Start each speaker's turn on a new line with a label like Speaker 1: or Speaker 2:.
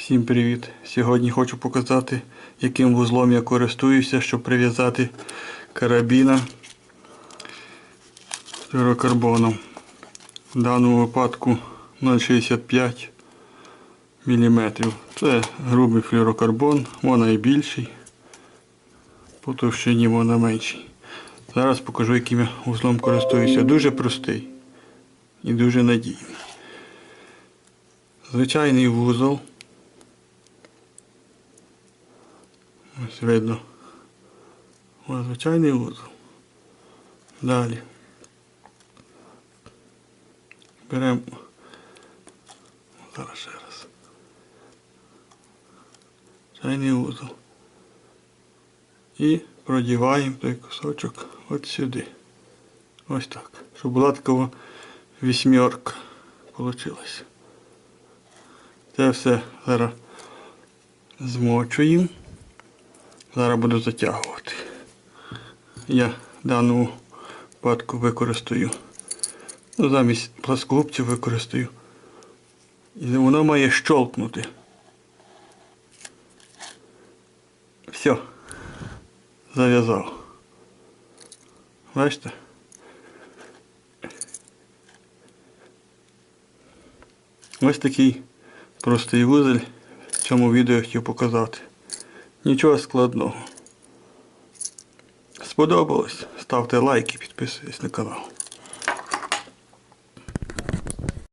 Speaker 1: Всім привіт! Сьогодні хочу показати, яким вузлом я користуюся, щоб прив'язати карабіна флюрокарбоном. В даному випадку 0,65 мм. Це грубий флюрокарбон, вона і більший, по товщині вона менший. Зараз покажу, яким я вузлом користуюся. Дуже простий і дуже надійний. Звичайний вузол. Ось видно. Ось звичайний вузол. Далі. Беремо. Зараз ще раз. Звичайний вузол. І продіваємо той кусочок от сюди. Ось так. Щоб була така вісьмерка получилась. Це все зараз змочуємо. Зараз буду затягувати. Я в даному випадку використаю. Ну, замість пласкогубців використаю. І воно має щолкнути. Все. Зав'язав. Бачите? Ось такий простий вузель в цьому відео я хотів показати. Нічого складного. Сподобалось? Ставте лайк і підписуйтесь на канал.